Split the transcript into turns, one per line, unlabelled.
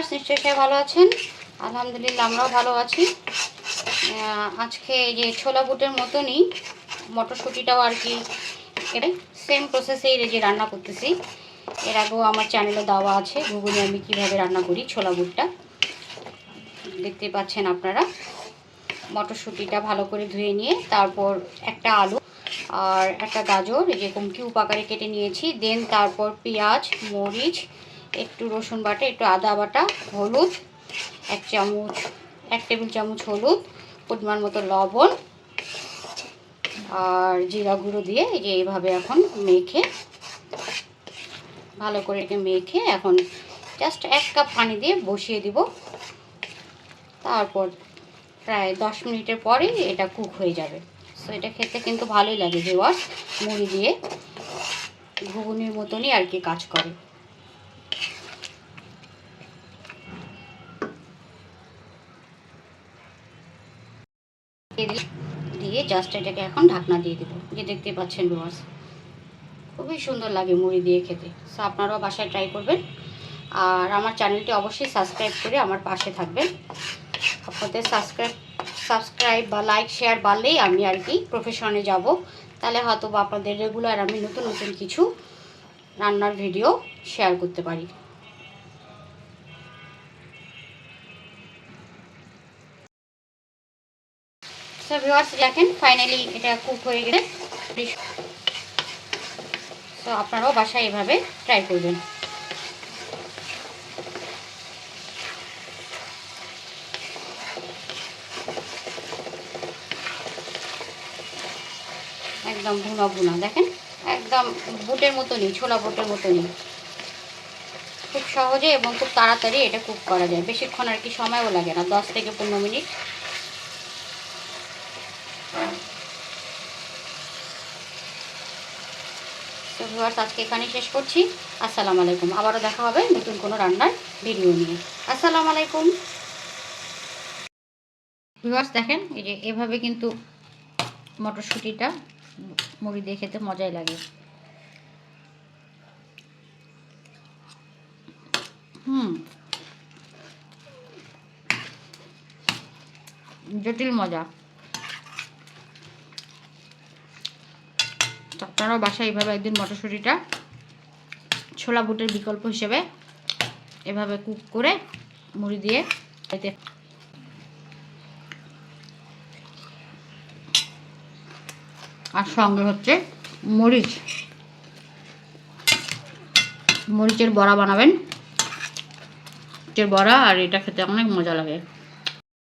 Viewers নিশ্চয়ই সবাই ভালো আছেন? আলহামদুলিল্লাহ, আমরাও ভালো আছি। আজকে যে ছোলা বুটের মতনই মটরশুঁটিটাও আর কি এটা সেম প্রসেসেই যে রান্না করতেছি। এর আগেও আমার চ্যানেলে দেওয়া আছে ঘুগনি আমি কীভাবে রান্না করি ছোলা বুটটা। দেখতে পাচ্ছেন আপনারা। মটরশুঁটিটা ভালো করে ধুয়ে নিয়ে তারপর একটা আলু আর একটা গাজর এরকম কিউব আকারে কেটে নিয়েছি। দেন তারপর পেঁয়াজ, মরিচ একটু রসুন বাটা, একটু আদা বাটা, হলুদ, এক চামচ, এক টেবিল চামচ হলুদ, পরিমাণ মতো লবণ আর জিরা গুঁড়ো দিয়ে এইভাবে এখন মেখে, ভালো করে একে মেখে এখন জাস্ট এক কাপ পানি দিয়ে বসিয়ে দিব। তারপর প্রায় দশ মিনিটের পরেই এটা কুক হয়ে যাবে। সো এটা খেতে কিন্তু ভালোই লাগে ওয়াশ মুড়ি দিয়ে ঘুগুনির মতনই আর কি কাজ করে। দিয়ে জাস্ট এটাকে এখন ঢাকনা দিয়ে দেবো। যে দেখতে পাচ্ছেন রোয়াস খুবই সুন্দর লাগে মুড়ি দিয়ে খেতে। সো আপনারাও বাসায় ট্রাই করবেন। আর আমার চ্যানেলটি অবশ্যই সাবস্ক্রাইব করে আমার পাশে থাকবেন। আপনাদের সাবস্ক্রাইব সাবস্ক্রাইব বা লাইক শেয়ার বাড়লেই আমি আর কি প্রফেশনে যাব। তাহলে হয়তো বা আপনাদের রেগুলার আমি নতুন নতুন কিছু রান্নার ভিডিও শেয়ার করতে পারি। সো ভিউয়ার্স দেখেন ফাইনালি এটা কুক হয়ে গেলে তো আপনারাও বাসায় এভাবে ট্রাই করবেন। একদম ভুনা ভুনা, দেখেন? একদম বুটের মতনই ছোলা বুটের মতনই খুব সহজে এবং খুব তাড়াতাড়ি এটা কুক করা যায়। বেশিক্ষণ আর কি সময়ও লাগে না, দশ থেকে পনেরো মিনিট। তো ভিউয়ার্স আজকে এখানেই শেষ করছি। আসসালামু আলাইকুম। আবারও দেখা হবে নতুন কোনো রান্নার ভিডিও নিয়ে। আসসালামু আলাইকুম। ভিউয়ার্স দেখেন, এই যে এভাবে কিন্তু মটরশুঁটিটা মুড়ি দিয়ে খেতে মজাই লাগে। হুম। জটিল মজা। আপনারাও বাসায় এইভাবে একদিন মটরশুঁটিটা ছোলা বুটের বিকল্প হিসেবে এভাবে কুক করে মুড়ি দিয়ে এতে আর সঙ্গে হচ্ছে মরিচ। মরিচের বড়া বানাবেন। মরিচের বড়া আর এটা খেতে অনেক মজা লাগে।